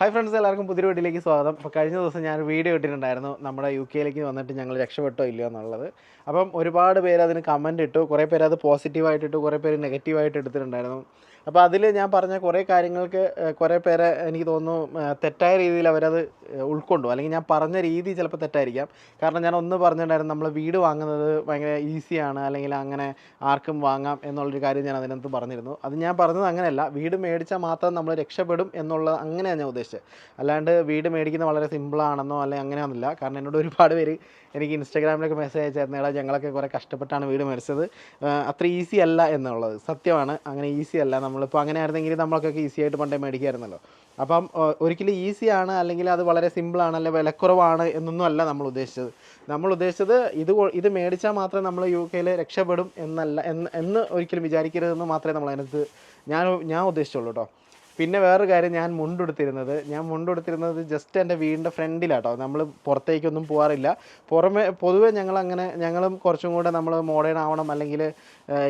Hi friends എല്ലാവർക്കും പുതിയ വീട്ടിലേക്ക് സ്വാഗതം. അപ്പോൾ കഴിഞ്ഞ ദിവസം ഞാൻ വീഡിയോ ഇട്ടിട്ടുണ്ടായിരുന്നു. നമ്മുടെ യു കെയിലേക്ക് വന്നിട്ട് ഞങ്ങൾ രക്ഷപ്പെട്ടോ ഇല്ലയോ എന്നുള്ളത്. അപ്പം ഒരുപാട് പേര് അതിന് കമന്റ് ഇട്ടു. കുറേ പേര് അത് പോസിറ്റീവായിട്ട് ഇട്ടു. കുറേ പേര് നെഗറ്റീവായിട്ട് എടുത്തിട്ടുണ്ടായിരുന്നു. അപ്പോൾ അതിൽ ഞാൻ പറഞ്ഞ കുറേ കാര്യങ്ങൾക്ക് കുറേ പേരെ എനിക്ക് തോന്നുന്നു തെറ്റായ രീതിയിൽ അവരത് ഉൾക്കൊണ്ടു. അല്ലെങ്കിൽ ഞാൻ പറഞ്ഞ രീതി ചിലപ്പോൾ തെറ്റായിരിക്കാം. കാരണം ഞാൻ ഒന്ന് പറഞ്ഞിട്ടുണ്ടായിരുന്നു നമ്മൾ വീട് വാങ്ങുന്നത് ഭയങ്കര ഈസിയാണ് അല്ലെങ്കിൽ അങ്ങനെ ആർക്കും വാങ്ങാം എന്നുള്ളൊരു കാര്യം ഞാൻ അതിനകത്ത് പറഞ്ഞിരുന്നു. അത് ഞാൻ പറഞ്ഞത് അങ്ങനെയല്ല. വീട് മേടിച്ചാൽ മാത്രം നമ്മൾ രക്ഷപ്പെടും എന്നുള്ള അങ്ങനെയാണ് ഞാൻ ഉദ്ദേശിച്ചത്. അല്ലാണ്ട് വീട് മേടിക്കുന്നത് വളരെ സിമ്പിളാണെന്നോ അല്ലെങ്കിൽ അങ്ങനെയൊന്നുമില്ല. കാരണം എന്നോട് ഒരുപാട് പേര് എനിക്ക് ഇൻസ്റ്റാഗ്രാമിലൊക്കെ മെസ്സേജ് അയച്ചായിരുന്നു എടാ ഞങ്ങളൊക്കെ കുറേ കഷ്ടപ്പെട്ടാണ് വീട് മേടിച്ചത്. അത്ര ഈസി അല്ല എന്നുള്ളത്. സത്യമാണ്. അങ്ങനെ ഈസി അല്ല നമ്മളിപ്പോൾ അങ്ങനെ ആയിരുന്നെങ്കിൽ നമ്മളൊക്കെ ഈസി ആയിട്ട് പണ്ടേ മേടിക്കായിരുന്നല്ലോ. അപ്പം ഒരിക്കലും ഈസിയാണ് അല്ലെങ്കിൽ അത് വളരെ സിമ്പിളാണ് അല്ലെങ്കിൽ വിലക്കുറവാണ് എന്നൊന്നും അല്ല നമ്മൾ ഉദ്ദേശിച്ചത്. നമ്മൾ ഉദ്ദേശിച്ചത് ഇത് ഇത് മേടിച്ചാൽ മാത്രമേ നമ്മൾ യു കെയിൽ രക്ഷപ്പെടും എന്നല്ല എന്ന് എന്ന് ഒരിക്കലും വിചാരിക്കരുതെന്ന് മാത്രമേ നമ്മൾ അതിനകത്ത് ഞാൻ ഞാൻ ഉദ്ദേശിച്ചുള്ളൂ കേട്ടോ പിന്നെ വേറൊരു കാര്യം ഞാൻ മുണ്ടെടുത്തിരുന്നത് ഞാൻ മുണ്ടെടുത്തിരുന്നത് ജസ്റ്റ് എന്റെ വീടിന്റെ ഫ്രണ്ടിലാട്ടോ. നമ്മൾ പുറത്തേക്കൊന്നും പോകാറില്ല പുറമെ പൊതുവേ ഞങ്ങൾ അങ്ങനെ ഞങ്ങളും കുറച്ചും കൂടെ നമ്മൾ മോഡേൺ ആവണം അല്ലെങ്കിൽ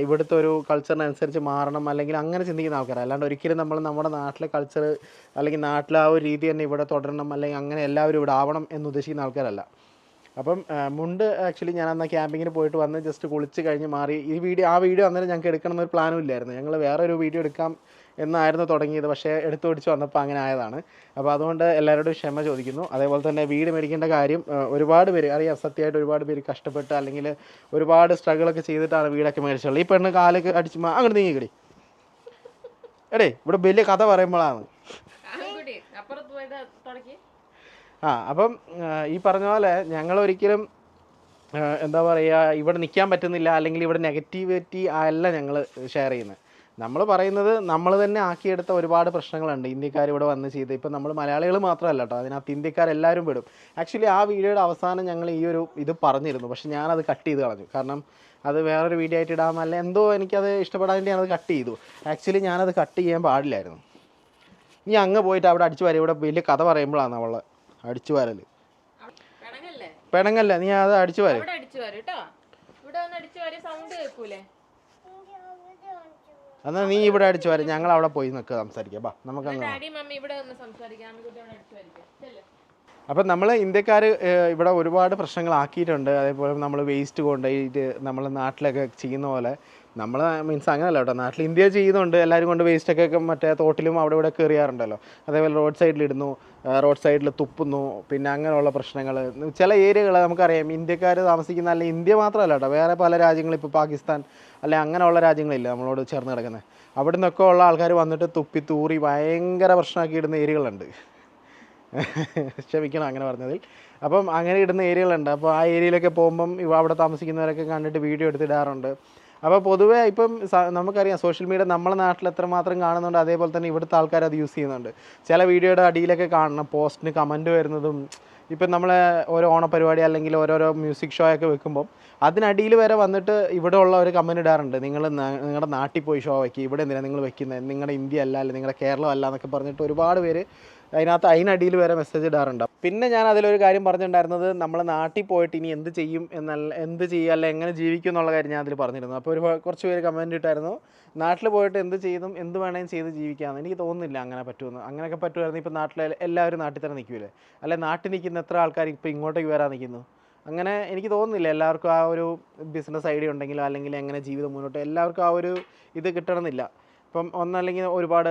ഇവിടുത്തെ ഒരു കൾച്ചറിനനുസരിച്ച് മാറണം അല്ലെങ്കിൽ അങ്ങനെ ചിന്തിക്കുന്ന ആൾക്കാർ അല്ലാണ്ട് ഒരിക്കലും നമ്മൾ നമ്മുടെ നാട്ടിലെ കൾച്ചർ അല്ലെങ്കിൽ നാട്ടിലെ ആ ഒരു രീതി തന്നെ ഇവിടെ തുടരണം അല്ലെങ്കിൽ അങ്ങനെ എല്ലാവരും ഇവിടെ ആവണം എന്ന് ഉദ്ദേശിക്കുന്ന ആൾക്കാരല്ല. അപ്പം മുണ്ട് ആക്ച്വലി ഞാൻ അന്ന് ക്യാമ്പിങ്ങിന് പോയിട്ട് വന്ന് ജസ്റ്റ് കുളിച്ച് കഴിഞ്ഞ് മാറി. ഈ വീഡിയോ ആ വീഡിയോ അന്നേരം ഞങ്ങൾക്ക് എടുക്കണം എന്നൊരു പ്ലാനും ഇല്ലായിരുന്നു. ഞങ്ങൾ വേറെ ഒരു വീഡിയോ എടുക്കാം എന്നായിരുന്നു തുടങ്ങിയത്. പക്ഷേ എടുത്തു പിടിച്ച് വന്നപ്പോൾ അങ്ങനെ ആയതാണ്. അപ്പോൾ അതുകൊണ്ട് എല്ലാവരോടും ക്ഷമ ചോദിക്കുന്നു. അതേപോലെ തന്നെ വീട് മേടിക്കേണ്ട കാര്യം ഒരുപാട് പേര് അറിയാം സത്യമായിട്ട് ഒരുപാട് പേര് കഷ്ടപ്പെട്ട് അല്ലെങ്കിൽ ഒരുപാട് സ്ട്രഗിളൊക്കെ ചെയ്തിട്ടാണ് വീടൊക്കെ മേടിച്ചുള്ളത് ഈ പെണ്ണ് കാലൊക്കെ അടിച്ച് അങ്ങനെ നീങ്ങിക്കടി. എടേ ഇവിടെ വലിയ കഥ പറയുമ്പോഴാണ്. ആ അപ്പം ഈ പറഞ്ഞ പോലെ ഞങ്ങൾ ഒരിക്കലും എന്താ പറയുക ഇവിടെ നിൽക്കാൻ പറ്റുന്നില്ല അല്ലെങ്കിൽ ഇവിടെ നെഗറ്റിവിറ്റി അല്ല ഞങ്ങൾ ഷെയർ ചെയ്യുന്നത്. നമ്മൾ പറയുന്നത് നമ്മൾ തന്നെ ആക്കിയെടുത്ത ഒരുപാട് പ്രശ്നങ്ങളുണ്ട് ഇന്ത്യക്കാർ ഇവിടെ വന്ന് ചെയ്ത്. ഇപ്പം നമ്മൾ മലയാളികൾ മാത്രമല്ല കേട്ടോ അതിനകത്ത് ഇന്ത്യക്കാരെല്ലാവരും പെടും. ആക്ച്വലി ആ വീഡിയോയുടെ അവസാനം ഞങ്ങൾ ഈ ഒരു ഇത് പറഞ്ഞിരുന്നു പക്ഷേ ഞാനത് കട്ട് ചെയ്ത് കളഞ്ഞു. കാരണം അത് വേറൊരു വീഡിയോ ആയിട്ട് ഇടാം അല്ല എന്തോ എനിക്കത് ഇഷ്ടപ്പെടാൻ ഞാനത് കട്ട് ചെയ്തു. ആക്ച്വലി ഞാനത് കട്ട് ചെയ്യാൻ പാടില്ലായിരുന്നു. ഇനി അങ്ങ് പോയിട്ട് അവിടെ അടിച്ചു വരും ഇവിടെ വലിയ കഥ പറയുമ്പോഴാണ് അവളെ അടിച്ചു വരൽ പിണങ്ങല്ലേ നീ അത് അടിച്ചു വാര. എന്നാ നീ ഇവിടെ അടിച്ചു വാര ഞങ്ങൾ അവിടെ പോയി നിൽക്കുക സംസാരിക്കാം. ബാ നമുക്ക് അപ്പം നമ്മൾ ഇന്ത്യക്കാർ ഇവിടെ ഒരുപാട് പ്രശ്നങ്ങൾ ആക്കിയിട്ടുണ്ട് അതേപോലെ നമ്മൾ വേസ്റ്റ് കൊണ്ടുപോയിട്ട് നമ്മൾ നാട്ടിലൊക്കെ ചെയ്യുന്ന പോലെ നമ്മൾ മീൻസ് അങ്ങനെയല്ല കേട്ടോ. നാട്ടിൽ ഇന്ത്യ ചെയ്യുന്നുണ്ട്. എല്ലാവരും കൊണ്ട് വേസ്റ്റൊക്കെ മറ്റേ തോട്ടിലും അവിടെ ഇവിടെ കയറിയാറുണ്ടല്ലോ അതേപോലെ റോഡ് സൈഡിലിടുന്നു റോഡ് സൈഡിൽ തുപ്പുന്നു. പിന്നെ അങ്ങനെയുള്ള പ്രശ്നങ്ങൾ ചില ഏരിയകൾ നമുക്കറിയാം. ഇന്ത്യക്കാർ താമസിക്കുന്ന അല്ലെങ്കിൽ ഇന്ത്യ മാത്രമല്ല കേട്ടോ. വേറെ പല രാജ്യങ്ങളും ഇപ്പോൾ പാകിസ്ഥാൻ അല്ലെങ്കിൽ അങ്ങനെയുള്ള രാജ്യങ്ങളില്ല നമ്മളോട് ചേർന്ന് കിടക്കുന്നത് അവിടെ നിന്നൊക്കെ ഉള്ള ആൾക്കാർ വന്നിട്ട് തുപ്പി തൂറി ഭയങ്കര പ്രശ്നമാക്കി ഇടുന്ന ഏരിയകളുണ്ട്. ക്ഷമിക്കണം അങ്ങനെ പറഞ്ഞതിൽ. അപ്പം അങ്ങനെ ഇടുന്ന ഏരിയകളുണ്ട്. അപ്പോൾ ആ ഏരിയയിലൊക്കെ പോകുമ്പം അവിടെ താമസിക്കുന്നവരൊക്കെ കണ്ടിട്ട് വീഡിയോ എടുത്തിടാറുണ്ട്. അപ്പോൾ പൊതുവേ ഇപ്പം നമുക്കറിയാം സോഷ്യൽ മീഡിയ നമ്മളെ നാട്ടിൽ എത്രമാത്രം കാണുന്നുണ്ട് അതേപോലെ തന്നെ ഇവിടുത്തെ ആൾക്കാർ അത് യൂസ് ചെയ്യുന്നുണ്ട്. ചില വീഡിയോയുടെ അടിയിലൊക്കെ കാണണം പോസ്റ്റിന് കമന്റ് വരുന്നതും ഇപ്പം നമ്മളെ ഓരോ ഓണപരിപാടി അല്ലെങ്കിൽ ഓരോരോ മ്യൂസിക് ഷോ ഒക്കെ വെക്കുമ്പം അതിനടിയിൽ വരെ വന്നിട്ട് ഇവിടെ ഉള്ള ഒരു കമന്റ് ഇടാറുണ്ട്. നിങ്ങൾ നിങ്ങളുടെ നാട്ടിൽ പോയി ഷോ വയ്ക്കുക ഇവിടെ എന്തിനാണ് നിങ്ങൾ വെക്കുന്നത് നിങ്ങളുടെ ഇന്ത്യ അല്ല അല്ലെങ്കിൽ നിങ്ങളുടെ കേരളം അല്ല എന്നൊക്കെ പറഞ്ഞിട്ട് ഒരുപാട് പേര് അതിനകത്ത് അതിനടിയിൽ വരെ മെസ്സേജ് ഇടാറുണ്ട്. പിന്നെ ഞാൻ അതിലൊരു കാര്യം പറഞ്ഞിട്ടുണ്ടായിരുന്നത് നമ്മൾ നാട്ടിൽ പോയിട്ട് ഇനി എന്ത് ചെയ്യും എന്നല്ല എന്ത് ചെയ്യുക അല്ല എങ്ങനെ ജീവിക്കും എന്നുള്ള കാര്യം ഞാൻ അതിൽ പറഞ്ഞിരുന്നു. അപ്പോൾ ഒരു കുറച്ച് പേര് കമന്റ് ഇട്ടായിരുന്നു നാട്ടിൽ പോയിട്ട് എന്ത് ചെയ്തും എന്ത് വേണേലും ചെയ്ത് ജീവിക്കാമെന്ന് എനിക്ക് തോന്നുന്നില്ല അങ്ങനെ പറ്റുമെന്ന്. അങ്ങനെയൊക്കെ പറ്റുമായിരുന്നു ഇപ്പോൾ നാട്ടിലെ എല്ലാവരും നാട്ടിൽ തന്നെ നിൽക്കില്ലേ അല്ലെ നാട്ടിൽ നിൽക്കുന്ന എത്ര ആൾക്കാർ ഇപ്പോൾ ഇങ്ങോട്ടേക്ക് വരാൻ നിൽക്കുന്നു? അങ്ങനെ എനിക്ക് തോന്നുന്നില്ല എല്ലാവർക്കും ആ ഒരു ബിസിനസ് ഐഡിയ ഉണ്ടെങ്കിലോ അല്ലെങ്കിൽ എങ്ങനെ ജീവിതം മുന്നോട്ട് എല്ലാവർക്കും ആ ഒരു ഇത് കിട്ടണമെന്നില്ല. ഇപ്പം ഒന്നല്ലെങ്കിൽ ഒരുപാട്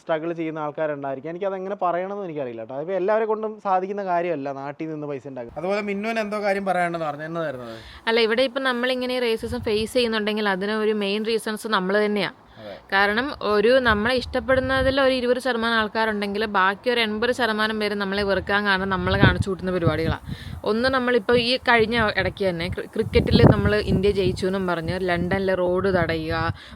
സ്ട്രഗിൾ ചെയ്യുന്ന ആൾക്കാരുണ്ടായിരിക്കും. എനിക്ക് അതെങ്ങനെ പറയണമെന്ന് എനിക്കറിയില്ല കേട്ടോ അതിപ്പോൾ എല്ലാവരെ കൊണ്ടും സാധിക്കുന്ന കാര്യമല്ല നാട്ടിൽ നിന്ന് പൈസ ഉണ്ടാക്കുക അതുപോലെ മിന്നുവിന് എന്തോ കാര്യം പറയാണ്ടെന്ന് പറഞ്ഞു. എന്നതായിരുന്നു അല്ല ഇവിടെ ഇപ്പം നമ്മളിങ്ങനെ റേസിസം ഫേസ് ചെയ്യുന്നുണ്ടെങ്കിൽ അതിന് ഒരു മെയിൻ റീസൺസ് നമ്മൾ തന്നെയാണ്. കാരണം ഒരു നമ്മളെ ഇഷ്ടപ്പെടുന്നതിൽ ഒരു ഇരുപത് ശതമാനം ആൾക്കാരുണ്ടെങ്കിൽ ബാക്കി ഒരു എൺപത് ശതമാനം പേര് നമ്മളെ വെറുക്കാൻ കാരണം നമ്മൾ കാണിച്ചു കൂട്ടുന്ന പരിപാടികളാണ്. ഒന്ന് നമ്മളിപ്പോൾ ഈ കഴിഞ്ഞ ഇടയ്ക്ക് തന്നെ ക്രിക്കറ്റിൽ നമ്മൾ ഇന്ത്യ ജയിച്ചു എന്നും പറഞ്ഞ് ലണ്ടനിലെ റോഡ് തടയുക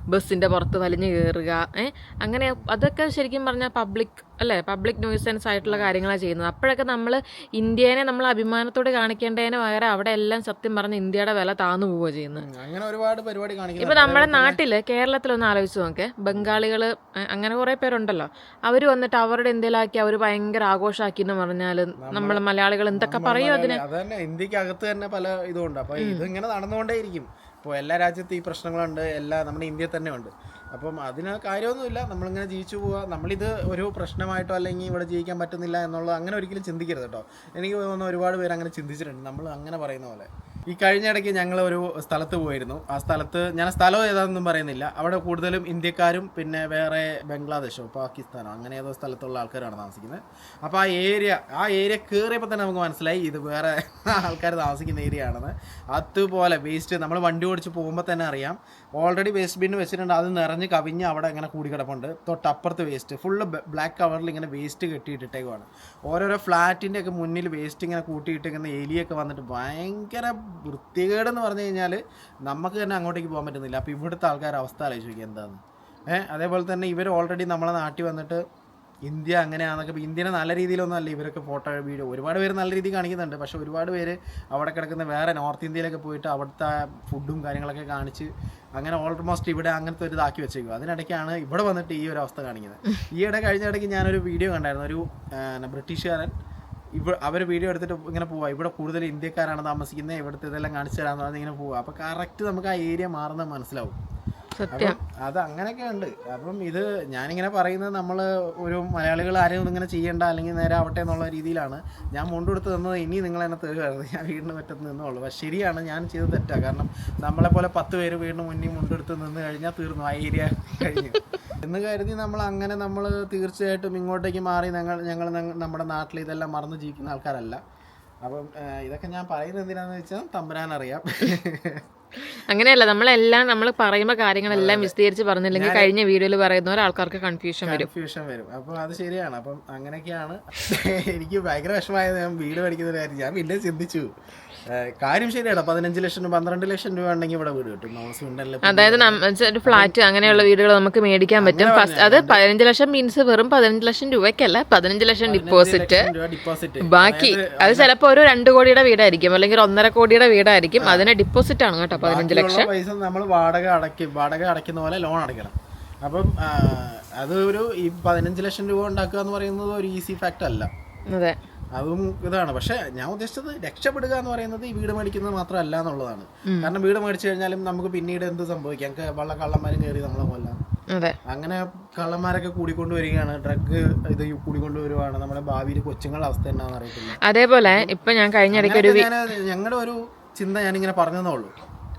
ബസ്സിന്റെ പുറത്ത് വലിഞ്ഞു കയറുക ഏ? അങ്ങനെ അതൊക്കെ ശരിക്കും പറഞ്ഞാൽ പബ്ലിക് അല്ലേ? പബ്ലിക് ന്യൂസൻസ് ആയിട്ടുള്ള കാര്യങ്ങളാണ് ചെയ്യുന്നത്. അപ്പോഴൊക്കെ നമ്മൾ ഇന്ത്യനെ നമ്മൾ അഭിമാനത്തോടെ കാണിക്കേണ്ടതിന് പകരം അവിടെ എല്ലാം സത്യം പറഞ്ഞ് ഇന്ത്യയുടെ വില താന്നു പോവുക ചെയ്യുന്നത്. ഇപ്പം അങ്ങനെ ഒരുപാട് പരിപാടി ഇപ്പൊ നമ്മുടെ നാട്ടിൽ കേരളത്തിലൊന്ന് ആലോചിച്ച് നോക്കേ ബംഗാളികൾ അ- അങ്ങനെ കുറെ പേരുണ്ടല്ലോ. അവർ വന്നിട്ട് അവരുടെ എന്തെങ്കിലാക്കി അവർ ഭയങ്കര ആഘോഷാക്കി എന്ന് പറഞ്ഞാൽ നമ്മൾ മലയാളികൾ എന്തൊക്കെ പറയും അതിന്? അതന്നെ തന്നെ ഇന്ത്യക്കകത്ത് തന്നെ പല ഇതുണ്ട്. അപ്പൊ ഇതിങ്ങനെ ഇങ്ങനെ നടന്നുകൊണ്ടേയിരിക്കും. ഇപ്പോൾ എല്ലാ രാജ്യത്തും ഈ പ്രശ്നങ്ങളുണ്ട്. എല്ലാ നമ്മുടെ ഇന്ത്യയിൽ തന്നെ ഉണ്ട്. അപ്പം അതിന് കാര്യമൊന്നുമില്ല. നമ്മളിങ്ങനെ ജീവിച്ചു പോവുക. നമ്മളിത് ഒരു പ്രശ്നമായിട്ടോ അല്ലെങ്കിൽ ഇവിടെ ജീവിക്കാൻ പറ്റുന്നില്ല എന്നുള്ളത് അങ്ങനെ ഒരിക്കലും ചിന്തിക്കരുത് കേട്ടോ. എനിക്ക് തോന്നുന്നു ഒരുപാട് പേര് അങ്ങനെ ചിന്തിച്ചിട്ടുണ്ട്. നമ്മൾ അങ്ങനെ പറയുന്ന പോലെ. ഈ കഴിഞ്ഞ ഇടയ്ക്ക് ഞങ്ങൾ ഒരു സ്ഥലത്ത് പോയിരുന്നു. ആ സ്ഥലത്ത് ഞാൻ സ്ഥലം ഏതാണെന്നും പറയുന്നില്ല. അവിടെ കൂടുതലും ഇന്ത്യക്കാരും പിന്നെ വേറെ ബംഗ്ലാദേശോ പാകിസ്ഥാനോ അങ്ങനെ ഏതോ സ്ഥലത്തുള്ള ആൾക്കാരാണ് താമസിക്കുന്നത്. അപ്പോൾ ആ ഏരിയ ആ ഏരിയ കയറിയപ്പോൾ തന്നെ നമുക്ക് മനസ്സിലായി ഇത് വേറെ ആൾക്കാർ താമസിക്കുന്ന ഏരിയ ആണെന്ന് അതുപോലെ വേസ്റ്റ് നമ്മൾ വണ്ടി ഓടിച്ച് പോകുമ്പോൾ തന്നെ അറിയാം. ഓൾറെഡി വേസ്റ്റ് ബിന്ന് വെച്ചിട്ടുണ്ട്. അത് നിറഞ്ഞ് കവിഞ്ഞ് അവിടെ ഇങ്ങനെ കൂടിക്കിടപ്പുണ്ട്. തൊട്ടപ്പുറത്ത് വേസ്റ്റ് ഫുള്ള് ബ്ലാക്ക് കവറിൽ ഇങ്ങനെ വേസ്റ്റ് കെട്ടിയിട്ടിട്ടേക്കുവാണ്. ഓരോരോ ഫ്ലാറ്റിന്റെ ഒക്കെ മുന്നിൽ വേസ്റ്റ് ഇങ്ങനെ കൂട്ടിയിട്ടിരിക്കുന്ന എലിയൊക്കെ വന്നിട്ട് ഭയങ്കര വൃത്തികേടെന്ന് പറഞ്ഞു കഴിഞ്ഞാൽ നമുക്ക് തന്നെ അങ്ങോട്ടേക്ക് പോകാൻ പറ്റുന്നില്ല. അപ്പോൾ ഇവിടുത്തെ ആൾക്കാരുടെ അവസ്ഥ ആലോചിക്കുക എന്താന്ന്. ഏഹ് അതേപോലെ തന്നെ ഇവർ ഓൾറെഡി നമ്മളെ നാട്ടിൽ വന്നിട്ട് ഇന്ത്യ അങ്ങനെയാണെന്നൊക്കെ ഇന്ത്യനെ നല്ല രീതിയിലൊന്നും അല്ല ഇവരൊക്കെ ഫോട്ടോ വീഡിയോ ഒരുപാട് പേര് നല്ല രീതിയിൽ കാണിക്കുന്നുണ്ട്. പക്ഷേ ഒരുപാട് പേര് അവിടെ കിടക്കുന്ന വേറെ നോർത്ത് ഇന്ത്യയിലൊക്കെ പോയിട്ട് അവിടുത്തെ ഫുഡും കാര്യങ്ങളൊക്കെ കാണിച്ച് അങ്ങനെ ഓൾമോസ്റ്റ് ഇവിടെ അങ്ങനത്തെ ഒരു ഇതാക്കി വെച്ചേക്കും അതിനിടയ്ക്കാണ് ഇവിടെ വന്നിട്ട് ഈ ഒരു അവസ്ഥ കാണിക്കുന്നത്. ഈയിടെ കഴിഞ്ഞ ഇടയ്ക്ക് ഞാനൊരു വീഡിയോ കണ്ടായിരുന്നു. ഒരു ബ്രിട്ടീഷുകാരൻ ഇവ അവർ വീഡിയോ എടുത്തിട്ട് ഇങ്ങനെ പോവാ. ഇവിടെ കൂടുതൽ ഇന്ത്യക്കാരാണ് താമസിക്കുന്നത്. ഇവിടുത്തെ ഇതെല്ലാം കാണിച്ചു തരാമെന്ന് പറഞ്ഞാൽ ഇങ്ങനെ പോവുക അപ്പോൾ കറക്റ്റ് നമുക്ക് ആ ഏരിയ മാറുന്നത് മനസ്സിലാവും. അത് അങ്ങനെയൊക്കെ ഉണ്ട് അപ്പം ഇത് ഞാനിങ്ങനെ പറയുന്നത് നമ്മൾ ഒരു മലയാളികൾ ആരും ഇങ്ങനെ ചെയ്യേണ്ട അല്ലെങ്കിൽ നേരെ ആവട്ടെ എന്നുള്ള രീതിയിലാണ്. ഞാൻ മുണ്ടെടുത്ത് തന്നത് ഇനി നിങ്ങൾ എന്നെ തരുമായിരുന്നു ഞാൻ വീടിന് പറ്റത്ത് നിന്നുള്ളൂ പക്ഷെ ശരിയാണ് ഞാൻ ചെയ്ത് തെറ്റാ. കാരണം നമ്മളെ പോലെ പത്ത് പേര് വീടിന് മുന്നിൽ മുണ്ടെടുത്ത് നിന്ന് കഴിഞ്ഞാൽ തീർന്നു. ആ ഏരിയ കഴിഞ്ഞു. എന്ന് കരുതി നമ്മൾ അങ്ങനെ നമ്മൾ തീർച്ചയായിട്ടും ഇങ്ങോട്ടേക്ക് മാറി ഞങ്ങൾ ഞങ്ങൾ നമ്മുടെ നാട്ടിൽ ഇതെല്ലാം മറന്ന് ജീവിക്കുന്ന ആൾക്കാരല്ല. അപ്പം ഇതൊക്കെ ഞാൻ പറയുന്നത് എന്തിനാന്ന് വെച്ചാൽ തമ്പുരാൻ അറിയാം അങ്ങനെയല്ല നമ്മളെല്ലാം നമ്മൾ പറയുന്ന കാര്യങ്ങളെല്ലാം വിശദീകരിച്ച് പറഞ്ഞില്ലെങ്കിൽ കഴിഞ്ഞ വീഡിയോയിൽ പറയുന്ന ആൾക്കാർക്ക് കൺഫ്യൂഷൻ വരും. കൺഫ്യൂഷൻ വരും. അപ്പം അത് ശരിയാണ്. അപ്പം അങ്ങനെയൊക്കെയാണ്. എനിക്ക് ഭയങ്കര വിഷമമായത് ഞാൻ വീട് പഠിക്കുന്ന കാര്യം. ഞാൻ പിന്നെ ചിന്തിച്ചു. കാര്യം ശരിയാണ് പതിനഞ്ച് ലക്ഷം പന്ത്രണ്ട് ലക്ഷം രൂപ ഉണ്ടെങ്കിൽ ഇവിടെ വീട് കിട്ടും. അതായത് ഫ്ലാറ്റ് അങ്ങനെയുള്ള വീടുകൾ നമുക്ക് മേടിക്കാൻ പറ്റും. ഫസ്റ്റ് അത് പതിനഞ്ച് ലക്ഷം മീൻസ് വെറും പതിനഞ്ച് ലക്ഷം രൂപയ്ക്കല്ല പതിനഞ്ച് ലക്ഷം ഡിപ്പോസിറ്റ് ഡിപ്പോസിറ്റ് ബാക്കി അത് ചിലപ്പോ ഒരു രണ്ട് കോടിയുടെ വീടായിരിക്കും അല്ലെങ്കിൽ ഒന്നര കോടിയുടെ വീടായിരിക്കും. അതിന് ഡിപ്പോസിറ്റ് ആണ് കേട്ടോ പതിനഞ്ച് ലക്ഷം. പൈസ നമ്മൾ വാടക അടയ്ക്കും വാടക അടയ്ക്കുന്ന പോലെ ലോൺ അടയ്ക്കണം. അപ്പം അത് ഒരു ഈ പതിനഞ്ച് ലക്ഷം രൂപ ഉണ്ടാക്കുക എന്ന് പറയുന്നത് ഒരു ഈസി ഫാക്ട് അല്ല. അതെ. അതും ഇതാണ്. പക്ഷെ ഞാൻ ഉദ്ദേശിച്ചത് രക്ഷപ്പെടുക എന്ന് പറയുന്നത് ഈ വീട് മേടിക്കുന്നത് മാത്രമല്ല എന്നുള്ളതാണ്. കാരണം വീട് മേടിച്ചു കഴിഞ്ഞാലും നമുക്ക് പിന്നീട് എന്ത് സംഭവിക്കാം? വള്ള കള്ളന്മാരും കയറി നമ്മളെ കൊല്ലാം. അങ്ങനെ കള്ളന്മാരൊക്കെ കൂടിക്കൊണ്ട് വരികയാണ്. ഡ്രഗ് ഇത് കൂടിക്കൊണ്ട് വരുവാണ്. നമ്മുടെ ഭാവിയിൽ കൊച്ചുങ്ങളുടെ അവസ്ഥ എന്നാണെന്ന് അറിയത്തില്ല. അതേപോലെ ഇപ്പൊ ഞാൻ കഴിഞ്ഞ ഞങ്ങളുടെ ഒരു ചിന്ത ഞാനിങ്ങനെ പറഞ്ഞതേ ഉള്ളൂ.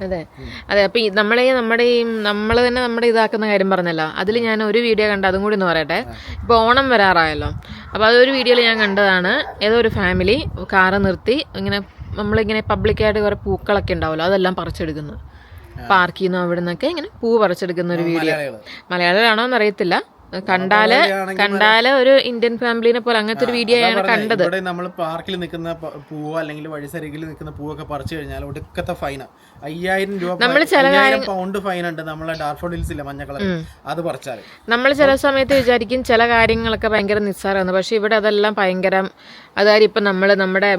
അതെ. അതെ അപ്പൊ നമ്മളെ നമ്മുടെ ഈ നമ്മൾ തന്നെ നമ്മുടെ ഇതാക്കുന്ന കാര്യം പറഞ്ഞല്ലോ. അതിൽ ഞാൻ ഒരു വീഡിയോ കണ്ട അതും കൂടി ഒന്ന് പറയട്ടെ. ഇപ്പൊ ഓണം വരാറായല്ലോ. അപ്പൊ അതൊരു വീഡിയോയിൽ ഞാൻ കണ്ടതാണ്. ഏതോ ഒരു ഫാമിലി കാറ് നിർത്തി ഇങ്ങനെ നമ്മളിങ്ങനെ പബ്ലിക്കായിട്ട് കുറെ പൂക്കളൊക്കെ ഉണ്ടാവുമല്ലോ അതെല്ലാം പറിച്ചെടുക്കുന്നു. പാർക്കിൽ നിന്നും അവിടെ നിന്നൊക്കെ ഇങ്ങനെ പൂ പറിച്ചെടുക്കുന്ന ഒരു വീഡിയോ. മലയാളികൾ. മലയാളികളാണോ എന്നറിയത്തില്ല. കണ്ടാൽ കണ്ടാൽ ഒരു ഇന്ത്യൻ ഫാമിലിനെ പോലെ അങ്ങനത്തെ ഒരു വീഡിയോ ആണ് കണ്ടത്. ഇവിടെ നമ്മൾ പാർക്കിൽ നിൽക്കുന്ന പൂവ് പൂവോ അല്ലെങ്കിൽ വഴിസരികിൽ നിൽക്കുന്ന പൂവൊക്കെ പറിച്ചു കഴിഞ്ഞാൽ ഒടുക്കത്തെ ഫൈന അയ്യായിരം രൂപ നമ്മൾ ചില പൗണ്ട് ഫൈൻ ഉണ്ട് നമ്മളെ ഡാർഫോഡിൽസ് ഇല്ല മഞ്ഞ കളർ അത് പറിച്ചാൽ നമ്മൾ ചില സമയത്ത് വിചാരിക്കും ചില കാര്യങ്ങളൊക്കെ ഭയങ്കര നിസ്സാരമാണ്. പക്ഷെ ഇവിടെ അതെല്ലാം ഭയങ്കര അതായത് ഇപ്പം നമ്മൾ നമ്മുടെ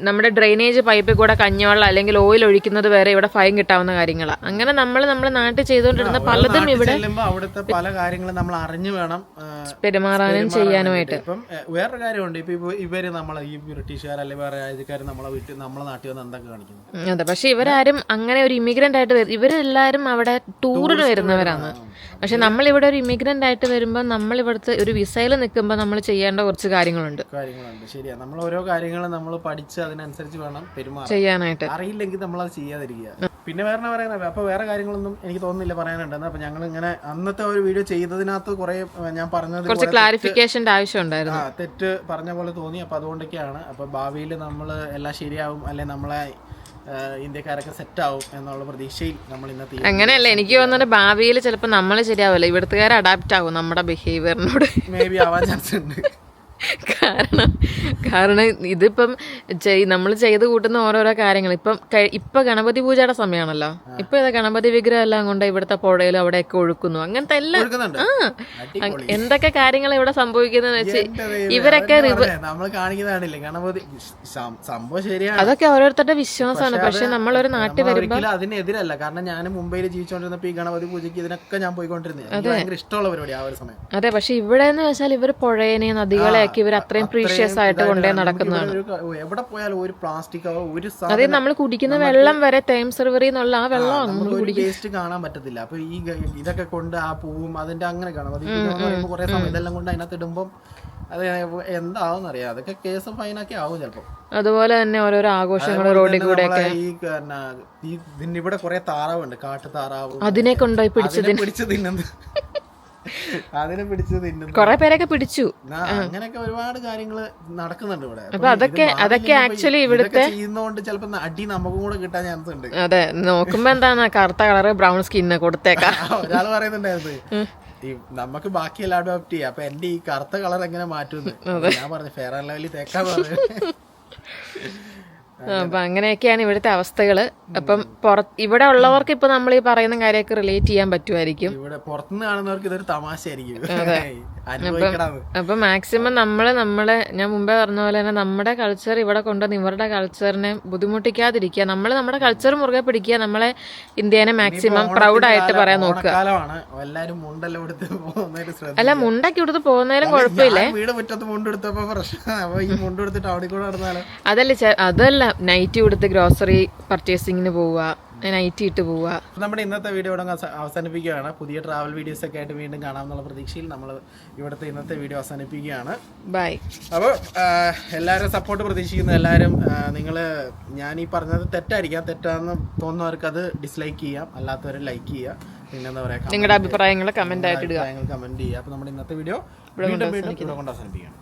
നമ്മുടെ ഡ്രെയിനേജ് പൈപ്പിൽ കൂടെ കഞ്ഞിവെള്ളം അല്ലെങ്കിൽ ഓയിൽ ഒഴിക്കുന്നത് വരെ ഇവിടെ ഫൈൻ കിട്ടാവുന്ന കാര്യങ്ങളാണ് അങ്ങനെ നമ്മൾ നമ്മുടെ നാട്ടിൽ ചെയ്തുകൊണ്ടിരുന്ന പലതും ഇവിടെ അവിടുത്തെ പല കാര്യങ്ങളും നമ്മൾ അറിഞ്ഞു വേണം പെരുമാറാനും ചെയ്യാനുമായിട്ട്. ഇപ്പം ഏ, വേറൊരു കാര്യമുണ്ട്. ഇപ്പൊ ഇവർ നമ്മളെ ഈ ബ്രിട്ടീഷുകാർ അല്ലെങ്കിൽ വേറെ രാജ്യക്കാർ നമ്മളെ വീട്ടിൽ നമ്മളെ നാട്ടിൽ വന്ന് എന്തൊക്കെ കാണിക്കുന്നു? അതെ. പക്ഷെ ഇവരാരും അങ്ങനെ ഒരു ഇമിഗ്രന്റ് ആയിട്ട് വരും ഇവരെല്ലാരും അവിടെ ടൂറിന് വരുന്നവരാണ്. പക്ഷെ നമ്മൾ ഇവിടെ ഒരു ഇമിഗ്രന്റ് ആയിട്ട് വരുമ്പോൾ നമ്മൾ ഇവിടുത്തെ ഒരു വിസയിൽ നിൽക്കുമ്പോൾ നമ്മൾ ചെയ്യേണ്ട കുറച്ച് കാര്യങ്ങളുണ്ട്. കാര്യങ്ങളുണ്ട്. ശരിയാ. നമ്മൾ ഓരോ കാര്യങ്ങളും നമ്മൾ പഠിച്ച് അതിനനുസരിച്ച് വേണം പെരുമാറാൻ. ചെയ്യാനായിട്ട്. അറിയില്ലെങ്കിൽ നമ്മൾ അത് ചെയ്യാതിരിക്കുക. പിന്നെ വേറെ എന്നാ പറയാനാ അപ്പൊ വേറെ കാര്യങ്ങളൊന്നും എനിക്ക് തോന്നുന്നില്ല പറയാനുണ്ടെന്ന് അപ്പൊ ഞങ്ങൾ ഇങ്ങനെ അന്നത്തെ ഒരു വീഡിയോ ചെയ്തതിനകത്ത് കുറെ ഞാൻ പറഞ്ഞത് കുറച്ച് പോലെ ക്ലാരിഫിക്കേഷന്റെ ആവശ്യം ഉണ്ടായിരുന്നു. ആ തെറ്റ് പറഞ്ഞ പോലെ തോന്നി. അപ്പൊ അതുകൊണ്ടൊക്കെയാണ്. അപ്പൊ ഭാവിയിൽ നമ്മൾ എല്ലാം ശരിയാവും അല്ലെ നമ്മളെ ഇന്ത്യക്കാരൊക്കെ സെറ്റ് ആവും എന്നുള്ള പ്രതീക്ഷയിൽ നമ്മൾ ഇന്നത്തെ അങ്ങനെയല്ല എനിക്ക് തോന്നുന്നത് ഭാവിയിൽ ചിലപ്പോൾ നമ്മൾ ശരിയാവില്ല. ഇവിടുത്തുകാർ അഡാപ്റ്റ് ആവും നമ്മുടെ ബിഹേവിയറിനോട് മേ ബി ആവാൻ ചാൻസ് ഉണ്ട്. കാരണം കാരണം ഇതിപ്പം നമ്മൾ ചെയ്ത് കൂട്ടുന്ന ഓരോരോ കാര്യങ്ങൾ ഇപ്പം ഇപ്പം ഗണപതി പൂജയുടെ സമയമാണല്ലോ ഇപ്പൊ ഇത് ഗണപതി വിഗ്രഹം എല്ലാം കൊണ്ട് ഇവിടുത്തെ പുഴയിലും അവിടെയൊക്കെ ഒഴുക്കുന്നു. അങ്ങനത്തെ എല്ലാം. ആ. എന്തൊക്കെ കാര്യങ്ങൾ ഇവിടെ സംഭവിക്കുന്നതെന്ന് വെച്ച് ഇവരൊക്കെ അതൊക്കെ ഓരോരുത്തരുടെ വിശ്വാസമാണ്. പക്ഷെ നമ്മളൊരു നാട്ടിൽ വരുമ്പോൾ അതിനെതിരല്ല. കാരണം ഞാൻ മുംബൈയിൽ ജീവിച്ചുകൊണ്ടിരുന്നപ്പോ ഈ ഗണപതി പൂജയ്ക്ക് ഇതിനൊക്കെ ഞാൻ പോയിക്കൊണ്ടിരുന്നത്. ഇഷ്ടമുള്ള പരിപാടി ആ ഒരു സമയം. അതെ പക്ഷെ ഇവിടെ എന്ന് വെച്ചാൽ ഇവർ പുഴേനെ നദികളെയൊക്കെ ഇവർ അത്രയും പ്രീഷ്യസ് ആയിട്ട് കൊണ്ടേ നടക്കുന്നതാണ്. എവിടെ പോയാലും ഒരു പ്ലാസ്റ്റിക് ഒരു അതെ നമ്മൾ കുടിക്കുന്ന വെള്ളം വരെ തേം സെർവറി എന്നുള്ള ആ വെള്ളം വേസ്റ്റ് കാണാൻ പറ്റത്തില്ല. അപ്പൊ ഈ ഇതൊക്കെ കൊണ്ട് ആ പൂവും അതിന്റെ അങ്ങനെ കാണും. അത് കുറെ സമയം ഇതെല്ലാം കൊണ്ട് അതിനകത്ത് ഇടുമ്പം അത് എന്താവും അറിയാം അതൊക്കെ കേസും ഫൈനൊക്കെ ആവും ചിലപ്പോ. അതുപോലെ തന്നെ ഓരോരോ ആഘോഷങ്ങൾ റോഡിൽ കൂടെ ഇവിടെ കുറെ താറാവുണ്ട്. കാട്ടു താറാവ് അതിനെ കൊണ്ടുപോയി പിടിച്ചു പിടിച്ചു പിടിച്ച് തിന്നുന്നു അതിനെ പിടിച്ച് തിന്നുന്നു കുറെ പേരൊക്കെ പിടിച്ചു. അങ്ങനെയൊക്കെ ഒരുപാട് കാര്യങ്ങൾ നടക്കുന്നുണ്ട് ഇവിടെ. അപ്പൊ അതൊക്കെ അതൊക്കെ ആക്ച്വലി ഇവിടുത്തെ ചെയ്യുന്നോണ്ട് ചിലപ്പോ അടി നമുക്കും കൂടെ കിട്ടാൻ ചാൻസ് ഉണ്ട്. അതെ നോക്കുമ്പോ എന്താണ് കറുത്ത കളർ ബ്രൗൺ സ്കിന്ന് കൊടുത്തേക്കാം. ഒരാൾ പറയുന്നുണ്ടായിരുന്നു. ഈ നമുക്ക് ബാക്കി എല്ലാം അഡോപ്റ്റ് ചെയ്യാം. അപ്പൊ എന്റെ ഈ കറുത്ത കളർ എങ്ങനെ മാറ്റുന്നു ഞാൻ പറഞ്ഞു ഫെയർ ആൻഡ് ലെവലിൽ തേക്കാൻ പറഞ്ഞു. അപ്പൊ അങ്ങനെയൊക്കെയാണ് ഇവിടുത്തെ അവസ്ഥകൾ. അപ്പം ഇവിടെ ഉള്ളവർക്ക് ഇപ്പൊ നമ്മൾ ഈ പറയുന്ന കാര്യമൊക്കെ റിലേറ്റ് ചെയ്യാൻ പറ്റുമായിരിക്കും. ഇവിടെ പുറത്തുനിന്ന് കാണുന്നവർക്ക് ഇതൊരു തമാശയായിരിക്കും. അപ്പൊ മാക്സിമം നമ്മൾ നമ്മളെ ഞാൻ മുമ്പേ പറഞ്ഞ പോലെ തന്നെ നമ്മുടെ കൾച്ചർ ഇവിടെ കൊണ്ടുവന്ന് ഇവരുടെ കൾച്ചറിനെ ബുദ്ധിമുട്ടിക്കാതിരിക്കുക. നമ്മൾ നമ്മുടെ കൾച്ചർ മുറുകെ പിടിക്കുക. നമ്മളെ ഇന്ത്യനെ മാക്സിമം പ്രൗഡ് ആയിട്ട് പറയാൻ നോക്കുക. അല്ല മുണ്ടൊക്കെ ഇവിടുത്തെ പോകുന്നതിലും കുഴപ്പമില്ലേ? അതല്ല അതല്ല. നൈറ്റ് കൊടുത്ത് ഗ്രോസറി പർച്ചേസിങ്ങിന് പോവുക നൈറ്റി ഇട്ട് പോവുക. നമ്മുടെ ഇന്നത്തെ വീഡിയോ ഇവിടെ അവസാനിപ്പിക്കുകയാണ്. പുതിയ ട്രാവൽ വീഡിയോസ് ഒക്കെ ആയിട്ട് വീണ്ടും കാണാമെന്നുള്ള പ്രതീക്ഷയിൽ നമ്മൾ ഇവിടുത്തെ ഇന്നത്തെ വീഡിയോ അവസാനിപ്പിക്കുകയാണ്. ബൈ അപ്പോൾ എല്ലാവരും സപ്പോർട്ട് പ്രതീക്ഷിക്കുന്നു. എല്ലാവരും നിങ്ങൾ ഞാൻ ഈ പറഞ്ഞത് തെറ്റായിരിക്കാം. തെറ്റാന്ന് തോന്നുന്നവർക്ക് അത് ഡിസ്ലൈക്ക് ചെയ്യാം. അല്ലാത്തവർ ലൈക്ക് ചെയ്യുക പിന്നെന്താ പറയുക നിങ്ങളുടെ അഭിപ്രായങ്ങൾ കമന്റ് ആയിട്ട് കമന്റ് ചെയ്യുക. അപ്പോൾ നമ്മുടെ ഇന്നത്തെ വീഡിയോ വീണ്ടും വീണ്ടും ഇവിടെ കൊണ്ട് അവസാനിപ്പിക്കുകയാണ്.